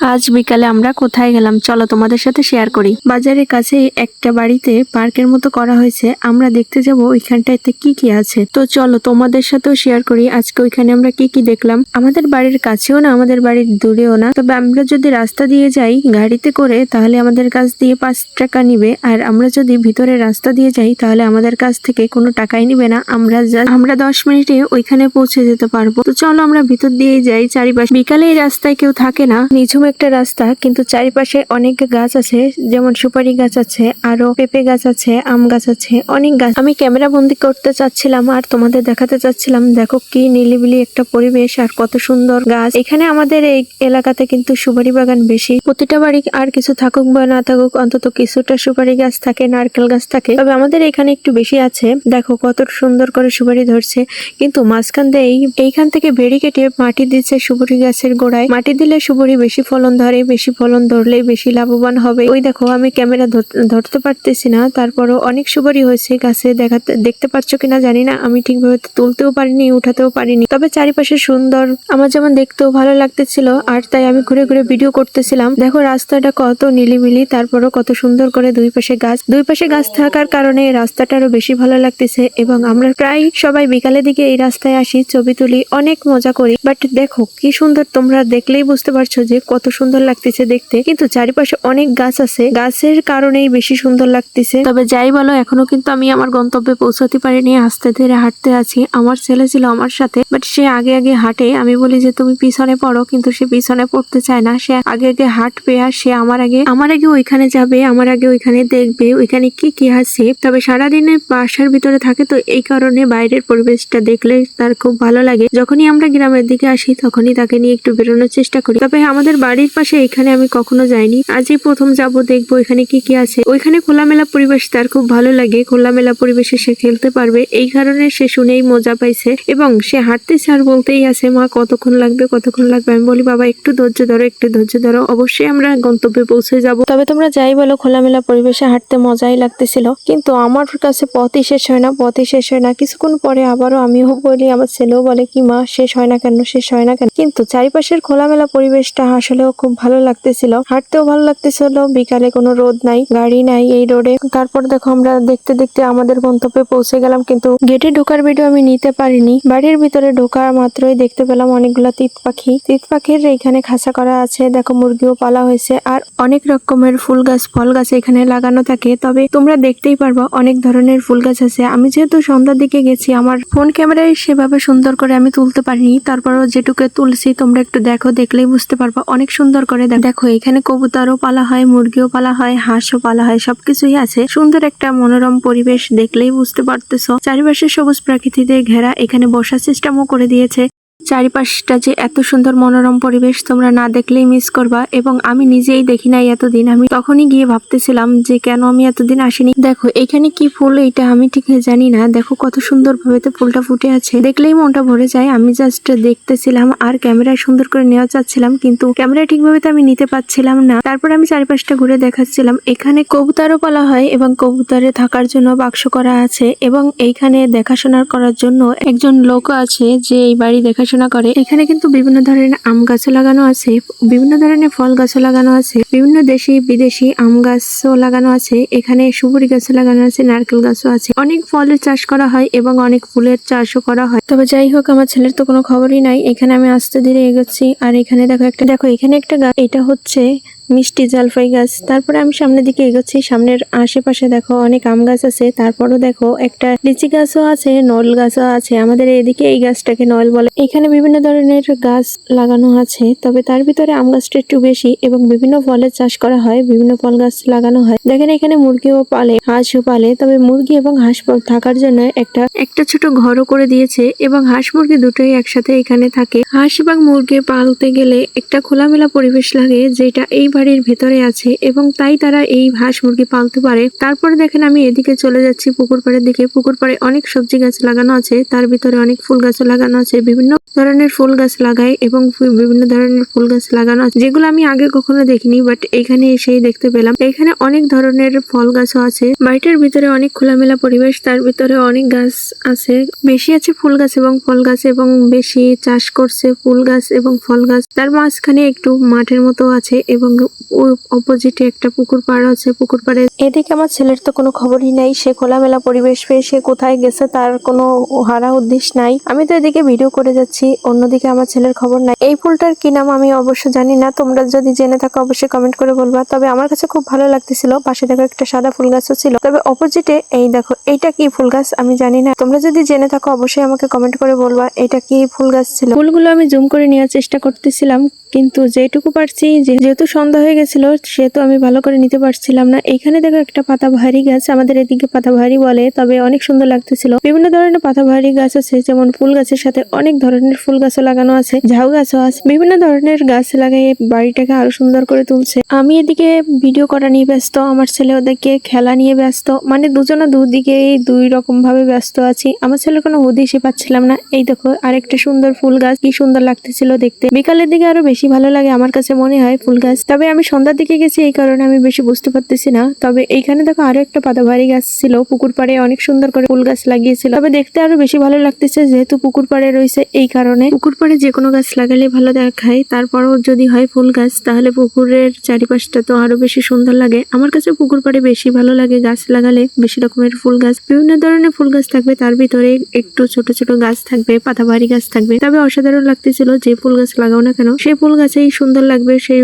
আজ বিকালে আমরা কোথায় গেলাম? চলো তোমাদের সাথে শেয়ার করি। বাজারের কাছে একটা বাড়িতে পার্কের মতো করা হয়েছে। আমরা দেখতে যাব ওইখানটাতে কি কি আছে। তো চলো তোমাদের সাথেও শেয়ার করি আজকে ওইখানে আমরা কি কি দেখলাম। আমাদের বাড়ির কাছেও না, আমাদের বাড়ির দূরেও না। তবে আমরা যদি রাস্তা দিয়ে যাই গাড়িতে করে, তাহলে আমাদের কাছ দিয়ে পাঁচ টাকা নিবে। আর আমরা যদি ভিতরে রাস্তা দিয়ে যাই, তাহলে আমাদের কাছ থেকে কোনো টাকাই নিবে না। আমরা আমরা দশ মিনিটে ওইখানে পৌঁছে যেতে পারব। তো চলো আমরা ভিতর দিয়ে যাই চারিপাশে। বিকালে এই রাস্তায় কেউ থাকে না। নিঝুম একটা রাস্তা, কিন্তু চারিপাশে অনেক গাছ আছে, যেমন সুপারি গাছ আছে, আরও পেঁপে গাছ আছে, আম গাছ আছে, অনেক গাছ। আমি ক্যামেরা বন্দি করতে চাচ্ছিলাম আর তোমাদের দেখাতে চাচ্ছিলাম, দেখো কি নিলিবিলি একটা পরিবেশ আর কত সুন্দর গাছ। এখানে আমাদের এই এলাকাতে কিন্তু সুপারি বাগান বেশি। প্রতিটা বাড়ি আর কিছু থাকুক বা না থাকুক, অন্তত কিছুটা সুপারি গাছ থাকে, নারকেল গাছ থাকে। তবে আমাদের এখানে একটু বেশি আছে। দেখো কত সুন্দর করে সুপারি ধরছে। কিন্তু মাঝখান দিয়ে এই- এইখান থেকে বেড়ি কেটে মাটি দিচ্ছে সুপারি গাছের গোড়ায়। মাটি দিলে সুপারি বেশি ফলন ধরে, বেশি ফলন ধরলে বেশি লাভবান হবে। ওই দেখো, আমি ক্যামেরা ধর- ধরতে পারতেছি না, তারপরও অনেক সুপারি হয়েছে গাছে, দেখাতে, দেখতে পাচ্ছ কিনা জানি না, আমি ঠিকভাবে তুলতেও পারিনি, উঠাতেও পারিনি। তবে চারিপাশে সুন্দর, আমার যেমন দেখতেও ভালো লাগতেছিল, আর তাই আমি ঘুরে ঘুরে ভিডিও করতেছিলাম। দেখো, রাস্তাটা কত নিলিমিলি, তারপরও কত সুন্দর করে দুই পাশে গাছ। দুই পাশে গাছ থাকার কারণে রাস্তাটা আরও বেশি ভালো লাগতেছে, এবং আমরা প্রায় সবাই বিকালের দিকে এই রাস্তায় আসি, ছবি তুলি, অনেক মজা করি। বাট দেখো, কি সুন্দর, তোমরা দেখলেই বুঝতে পারছ যে কত সুন্দর লাগতেছে দেখতে। কিন্তু চারিপাশে অনেক গাছ আছে। গাছের কারণেই বেশি সুন্দর লাগতেছে। তবে যাই বলো, এখনও কিন্তু আমি আমার গন্তব্যে পৌঁছাতে পারিনি। আস্তে ধীরে হাঁটতে আছি। আমার ছেলে ছিল আমার সাথে বাট সে আগে আগে হাঁটে। আমি বলি যে, তুমি পিছনে পড়ো। কিন্তু সে পিছনে পড়তে চায় না। সে আগে আগে হাঁটবে আর সে আমার আগে আমার আগে ওইখানে যাবে, আমার আগে ওইখানে দেখবে, ওইখানে কি কি আছে তবে সারাদিনে বাসার ভিতরে থাকে তো, এই কারণে বাইরের পরিবেশটা দেখলে তার খুব ভালো লাগে। যখনই আমরা গ্রামের দিকে আসি, তখনই তাকে নিয়ে একটু বেরোনোর চেষ্টা করি। তবে আমাদের বাড়ির পাশে এখানে আমি কখনো যাইনি। আজই প্রথম যাব, দেখব এখানে কি কি আছে। ওইখানে খোলামেলা পরিবেশ, তার খুব ভালো লাগে। খোলামেলা পরিবেশে সে খেলতে পারবে। এই কারণে সে শুনেই মজা পাইছে এবং সে হাঁটতেছে আর বলতেই আছে, মা, কতক্ষণ লাগবে কতক্ষণ লাগবে? আমি বলি, বাবা, একটু ধৈর্য ধরো, একটু ধৈর্য ধরো। অবশ্যই আমরা গন্তব্যে পৌঁছে যাব। তবে তোমরা যাই বলো, খোলামেলা পরিবেশে হাঁটতে মজাই লাগতেছিল। কিন্তু আমার কাছে পথই শেষ হয় না, পথই শেষ হয় না। কিছুক্ষণ পরে আবারও আমিও বলি, আমার ছেলেও বলে, কি মা, শেষ হয় না কেন, শেষ হয় না কেন? কিন্তু চারিপাশের খোলামেলা পরিবেশটা আসলেও খুব ভালো লাগতেছিল। হাঁটতেও ভালো লাগতেছিল, বিকালে কোনো রোদ নাই, গাড়ি নাই এই রোডে। তারপর দেখো আমরা দেখতে দেখতে আমাদের গন্তব্যে পৌঁছে গেলাম, কিন্তু গেটে ঢোকার ভিডিও আমি নিতে পারিনি। বাড়ির ভিতরে ঢোকা মাত্রই দেখতে পেলাম অনেকগুলা তিত পাখি। তিত পাখির এখানে খাঁচা করা আছে, দেখো মুরগিও পালা হয়েছে, আর অনেক রকমের ফুল গাছ, ফল গাছ এখানে লাগানো থাকে। তবে তোমরা দেখতেই পারবা অনেক ধরনের ফুল গাছ আছে। আমি যেহেতু সন্ধ্যার দিকে গেছি, আমার ফোন ক্যামেরায় সেভাবে সুন্দর করে আমি তুলতে পারিনি। তারপরও যেটুকু তুলছি, তোমরা একটু দেখো, দেখলেই বুঝতে পারবা। অনেক সুন্দর করে দেখো এখানে কবুতরও পালা হয়, মুরগিও পালা হয়, হাঁসও পালা হয়, সবকিছুই আছে। সুন্দর একটা মনোরম পরিবেশ দেখলেই বুঝতে পারতেছ। চারিপাশে সবুজ প্রাকৃতিতে ঘেরা, এখানে বসার সিস্টেমও করে দিয়েছে। চারিপাশটা যে এত সুন্দর মনোরম পরিবেশ তোমরা না দেখলেই মিস করবা এবং আমি নিজেই দেখি নাই এতদিন। আমি তখনই গিয়ে ভাবতেছিলাম যে কেন আমি এতদিন আসিনি। দেখো, এখানে কি ফুল এটা আমি ঠিক জানি না। দেখো কত সুন্দর ভাবে তো ফুলটা ফুটে আছে। দেখলেই মনটা ভরে যায়। আমি জাস্ট দেখতেছিলাম আর ক্যামেরায় সুন্দর করে নেওয়া চাচ্ছিলাম কিন্তু ক্যামেরা ঠিকভাবে তো আমি নিতে পারছিলাম না। তারপর আমি চারিপাশটা ঘুরে দেখাচ্ছিলাম। এখানে কবুতারও পালা হয় এবং কবুতরে থাকার জন্য বাক্স করা আছে এবং এইখানে দেখাশোনা করার জন্য একজন লোক আছে যে এই বাড়ি দেখাশোনা করে। এখানে কিন্তু বিভিন্ন ধরনের আম গাছও লাগানো আছে, বিভিন্ন ধরনের ফল গাছও লাগানো আছে, বিভিন্ন দেশি, বিদেশি আম গাছও লাগানো আছে। এখানে সুপুরি গাছও লাগানো আছে, নারকেল গাছও আছে। অনেক ফলের চাষ করা হয় এবং অনেক ফুলের চাষও করা হয়। তবে যাই হোক, আমার ছেলের তো কোনো খবরই নাই। এখানে আমি আস্তে ধীরে এগোচ্ছি। আর এখানে দেখো একটা, দেখো এখানে একটা গাছ এটা হচ্ছে মিষ্টি জলপাই গাছ তারপরে আমি সামনের দিকে এগোচ্ছি। সামনের আশেপাশে দেখো অনেক আম গাছ আছে। তারপরও দেখো একটা লিচি গাছও আছে, নল গাছও আছে। আমাদের এদিকে এই গাছটাকে নল বলে। এখানে বিভিন্ন ধরনের গাছ লাগানো আছে, তবে তার ভিতরে আম গাছটা একটু বেশি এবং বিভিন্ন ফলের চাষ করা হয়, বিভিন্ন ফল গাছ লাগানো হয়। দেখেন এখানে মুরগিও পালে, হাঁসও পালে, তবে মুরগি এবং হাঁস থাকার জন্য একটা একটা ছোট ঘরও করে দিয়েছে এবং হাঁস মুরগি দুটোই একসাথে এখানে থাকে। হাঁস এবং মুরগি পালতে গেলে একটা খোলামেলা পরিবেশ লাগে যেটা এই বাড়ির ভেতরে আছে এবং তাই তারা এই হাঁস মুরগি পালতে পারে। তারপরে দেখেন আমি এদিকে চলে যাচ্ছি পুকুর পাড়ের দিকে। পুকুর পাড়ে অনেক সবজি গাছ লাগানো আছে। তার ভিতরে অনেক ফুল গাছও লাগানো আছে। বিভিন্ন ধরনের ফুল গাছ লাগাই এবং বিভিন্ন ধরনের ফুল গাছ লাগানো আছে। যেগুলো আমি আগে কখনো দেখিনি বাট এখানে এসেই দেখতে পেলাম। এখানে অনেক ধরনের ফল গাছও আছে। বাড়িটার ভিতরে অনেক খোলামেলা পরিবেশ। তার ভিতরে অনেক গাছ আছে। বেশি আছে ফুল গাছ এবং ফল গাছ এবং বেশি চাষ করছে ফুল গাছ এবং ফল গাছ। তার মাঝখানে একটু মাঠের মতো আছে এবং অপোজিটে একটা পুকুর পাড় আছে পুকুর পাড়ে এদিকে আমার ছেলের তো কোনো খবরই নাই সে খোলামেলা পরিবেশ পেয়ে সে কোথায় গেছে তার কোনো হারা উদ্দেশ্য নাই। আমি তো এদিকে ভিডিও করে যাচ্ছি অন্যদিকে আমার ছেলের খবর নাই। এই ফুলটার কি নাম আমি অবশ্য জানি না তোমরা যদি জেনে থাকো অবশ্যই কমেন্ট করে বলবা। তবে আমার কাছে খুব ভালো লাগতেছিল পাশে দেখো একটা সাদা ফুল গাছও ছিল। তবে অপোজিটে এই দেখো এইটা কি ফুল গাছ আমি জানি না। তোমরা যদি জেনে থাকো অবশ্যই আমাকে কমেন্ট করে বলবা এটা কি ফুল গাছ ছিল। ফুলগুলো আমি জুম করে নেওয়ার চেষ্টা করতেছিলাম কিন্তু যেটুকু পারছি যে- যেহেতু সন্ধ্যা হয়ে গেছিল সেহেতু আমি ভালো করে নিতে পারছিলাম না। এখানে দেখো একটা পাতা ভারী গাছ, আমাদের এদিকে পাতা ভারী বলে, তবে অনেক সুন্দর লাগতেছিল। বিভিন্ন ধরনের পাতা ভারী গাছ আছে, যেমন ফুল গাছের সাথে অনেক ধরনের ফুল গাছও লাগানো আছে, ঝাউ গাছও আছে। বিভিন্ন ধরনের গাছ লাগিয়ে বাড়িটাকে আরও সুন্দর করে তুলছে। আমি এদিকে ভিডিও করা নিয়ে ব্যস্ত, আমার ছেলে ওদেরকে খেলা নিয়ে ব্যস্ত মানে দুজনে দুদিকেই দুই রকম ভাবে ব্যস্ত আছি। আমার ছেলের কোনো হদিশই পাচ্ছিলাম না। এই দেখো, আরেকটা সুন্দর ফুল গাছ, কি সুন্দর লাগতেছিল দেখতে। বিকালের দিকে আরও বেশি ভালো লাগে আমার কাছে মনে হয় ফুল গাছ। আমি সন্ধ্যার দিকে গেছি, এই কারণে আমি বেশি বুঝতে পারতেছি না। তবে এইখানে দেখো আরও একটা পাতাবাড়ি গাছ ছিল, পুকুর পাড়ে অনেক সুন্দর করে ফুল গাছ লাগিয়েছিল। তবে দেখতে আরও বেশি ভালো লাগতেছে যেহেতু পুকুর পাড়ে রয়েছে এই কারণে। পুকুর পাড়ে যে কোনো গাছ লাগালে ভালো দেখায়, তারপরও যদি হয় ফুল গাছ, তাহলে পুকুরের চারিপাশটা তো আরও বেশি সুন্দর লাগে। আমার কাছে পুকুর পাড়ে বেশি ভালো লাগে গাছ লাগালে, বেশি রকমের ফুল গাছ। বিভিন্ন ধরনের ফুল গাছ থাকবে, তার ভিতরে একটু ছোট ছোট গাছ থাকবে, পাতাবাড়ি গাছ থাকবে। তবে অসাধারণ লাগতেছিল যে ফুল গাছ লাগাও না কেন, সেই ফুল গাছেই সুন্দর লাগবে, সেই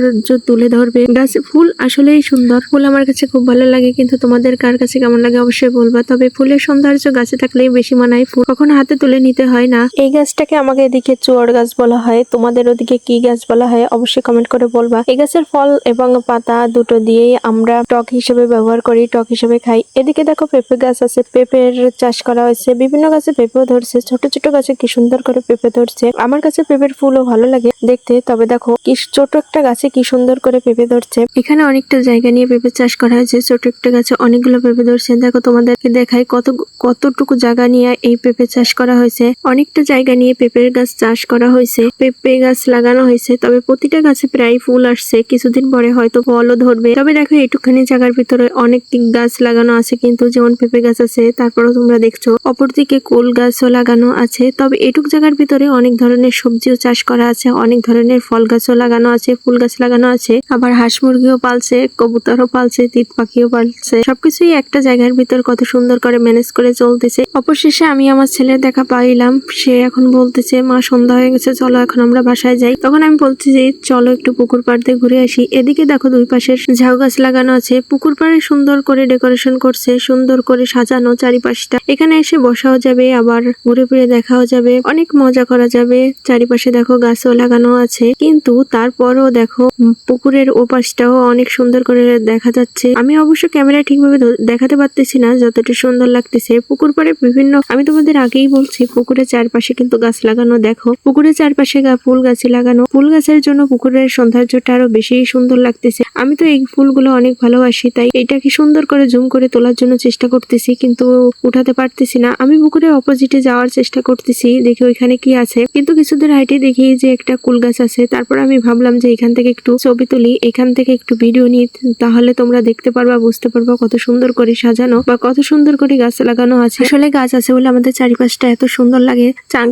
সৌন্দর্য তুলে ধরবে। গাছ ফুল আসলেই সুন্দর। ফুল আমার কাছে খুব ভালো লাগে, কিন্তু তোমাদের কার কাছে কেমন লাগে অবশ্যই বলবা। তবে ফুলের সৌন্দর্য গাছে থাকলেই বেশি মানায় ফুল। কখনো হাতে তুলে নিতে হয় না। এই গাছটাকে আমাকে এদিকে চুয়ার গাছ বলা হয়। তোমাদের ওদিকে কি গাছ বলা হয় অবশ্যই কমেন্ট করে বলবা। এই গাছের ফল এবং পাতা দুটো দিয়েই আমরা টক হিসেবে ব্যবহার করি, টক হিসেবে খাই। এদিকে দেখো পেঁপে গাছ আছে। পেঁপের চাষ করা হয়েছে। বিভিন্ন গাছে পেঁপেও ধরছে। ছোট ছোট গাছে কি সুন্দর করে পেঁপে ধরছে। আমার কাছে পেঁপের ফুলও ভালো লাগে দেখতে। তবে দেখো, কি ছোট একটা গাছে কি সুন্দর করে পেঁপে ধরছে। এখানে অনেকটা জায়গা নিয়ে পেঁপে চাষ করা হয়েছে। ছোট একটা গাছে অনেকগুলো পেঁপে ধরছে। দেখো তোমাদেরকে দেখাই কত কতটুকু জায়গা নিয়ে এই পেঁপে চাষ করা হয়েছে। অনেকটা জায়গা নিয়ে পেঁপের গাছ চাষ করা হয়েছে। পেঁপে গাছ লাগানো হয়েছে। তবে প্রতিটা গাছে প্রায় ফুল আসছে। কিছুদিন পরে হয়তো ফলও ধরবে। তবে দেখো একটুখানি জায়গার ভিতরে অনেক গাছ লাগানো আছে। কিন্তু যেমন পেঁপে গাছ আছে, তারপরও তোমরা দেখছ, অপরদিকে কুল গাছও লাগানো আছে। তবে এটুক জায়গার ভিতরে অনেক ধরনের সবজিও চাষ করা আছে। অনেক ধরনের ফল গাছও লাগানো আছে। ফুল গাছ লাগানো আছে। আবার হাঁস মুরগিও পালছে, কবুতরও পালছে, তিত পাখিও পালছে। সবকিছুই একটা জায়গার ভিতর কত সুন্দর করে ম্যানেজ করে চলতেছে। অবশেষে আমি আমার ছেলের দেখা পাইলাম। সে এখন বলতেছে, মা, সন্ধ্যা হয়ে গেছে, চলো এখন আমরা বাসায় যাই। তখন আমি বলছি যে, চলো একটু পুকুর পাড় দিয়ে ঘুরে আসি। এদিকে দেখো দুই পাশের ঝাউ গাছ লাগানো আছে। পুকুর পাড়ে সুন্দর করে ডেকোরেশন করছে, সুন্দর করে সাজানো চারিপাশটা। এখানে এসে বসাও যাবে, আবার ঘুরে ফিরে দেখাও যাবে। অনেক মজা করা যাবে। চারিপাশে দেখো গাছও লাগানো আছে। কিন্তু তারপরও দেখো পুকুরের ওপাশটাও অনেক সুন্দর করে দেখা যাচ্ছে। আমি অবশ্য ক্যামেরা ঠিকভাবে দেখাতে পারতেছি না, যতটা সুন্দর লাগতেছে। পুকুর পাড়ে বিভিন্ন আমি তোমাদের আগেই বলছি, পুকুরের চারপাশে কিন্তু গাছ লাগানো, দেখো। পুকুরের চারপাশে ফুল গাছে লাগানো। ফুল গাছের জন্য পুকুরের সৌন্দর্যটা আরও বেশি সুন্দর লাগতেছে। আমি তো এই ফুলগুলো অনেক ভালোবাসি, তাই এটাকে সুন্দর করে জুম করে তোলার জন্য চেষ্টা করতেছি, কিন্তু উঠাতে পারতেছি না। আমি পুকুরের অপোজিটে যাওয়ার চেষ্টা করতেছি, দেখি ওইখানে কি আছে। কিন্তু কিছুদের হাইটে দেখি যে একটা কুল গাছ আছে। তারপর আমি ভাবলাম যে এখান থেকে একটু ছবি তুলি, এখান থেকে একটু ভিডিও নিই, তাহলে তোমরা দেখতে পারবা, বুঝতে পারবা কত সুন্দর করে সাজানো বা কত সুন্দর করে গাছ লাগানো আছে। আসলে গাছ আছে বলে আমাদের চারিপাশটা এত সুন্দর লাগে।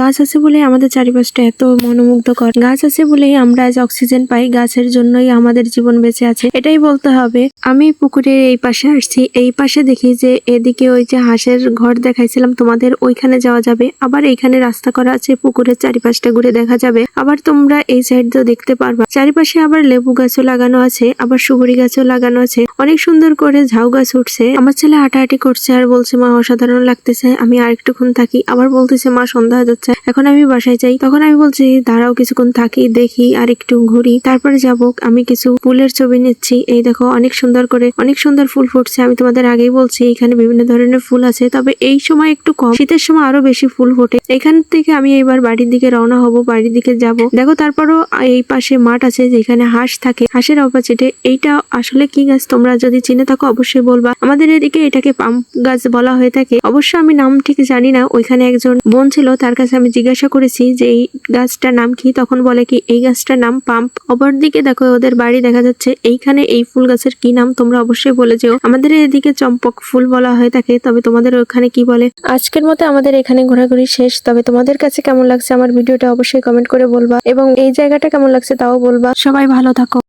গাছ আছে বলে আমাদের চারিপাশটা এত মনোমুগ্ধকর। গাছ আছে বলেই আমরা আজ অক্সিজেন পাই, গাছের জন্যই আমাদের জীবন বেঁচে আছে। এটাই বলতে হবে। আমি পুকুরের এই পাশে আসছি। এই পাশে দেখি যে এদিকে ওই যে হাঁসের ঘর দেখাইছিলাম, তোমাদের ওইখানে যাওয়া যাবে। আবার এইখানে রাস্তা করা আছে, পুকুরের চারিপাশটা ঘুরে দেখা যাবে। আবার তোমরা এই সাইড দেখতে পারবা। চারিপাশে আবার লেবু গাছও লাগানো আছে, আবার সুপারি গাছও লাগানো আছে। অনেক সুন্দর করে ঝাউ গাছ উঠছে। আমার ছেলে হাঁটাহাঁটি করছে আর বলছে, মা, অসাধারণ লাগতেছে। আমি আর একটুক্ষণ থাকি। আবার বলতেছে, মা, সন্ধ্যা যাচ্ছে। এখন আমি বাসায় যাই। তখন আমি বলছি, দাঁড়াও কিছুক্ষণ থাকি, দেখি আর একটু ঘুরি। তারপরে যাব। আমি কিছু ফুলের ছবি নিচ্ছি। এই দেখো, অনেক সুন্দর করে, অনেক সুন্দর ফুল ফুটছে। আমি তোমাদের আগেই বলছি, এখানে বিভিন্ন ধরনের ফুল আছে। তবে এই সময় একটু কম। শীতের সময় আরও বেশি ফুল ফোটে। এখান থেকে আমি এবার বাড়ির দিকে রওনা হব, বাড়ির দিকে যাব। দেখো, তারপরও এই পাশে মাঠ আছে, যেখানে এখানে হাঁস থাকে। হাঁসের অপোজিটে এইটা আসলে কি গাছ? তোমরা যদি চিনে থাকো অবশ্যই বলবা। আমাদের এদিকে এটাকে পাম্প গাছ বলা হয়ে থাকে। অবশ্য আমি নাম ঠিক জানি না ওইখানে একজন বোন ছিল তার কাছে আমি জিজ্ঞাসা করেছি যে এই গাছটার নাম কি? তখন বলে কি এই গাছটার নাম পাম্প। অপর দিকে দেখো ওদের বাড়ি দেখা যাচ্ছে এইখানে এই ফুল গাছের কি নাম? তোমরা অবশ্যই বলে যেও। আমাদের এদিকে চম্পক ফুল বলা হয়ে থাকে তবে তোমাদের ওখানে কি বলে? আজকের মতো আমাদের এখানে ঘোরাঘুরি শেষ তবে তোমাদের কাছে কেমন লাগছে আমার ভিডিওটা অবশ্যই কমেন্ট করে বলবা এবং এই জায়গাটা কেমন লাগছে তাও বলবা। সবাই ভালো থাকো।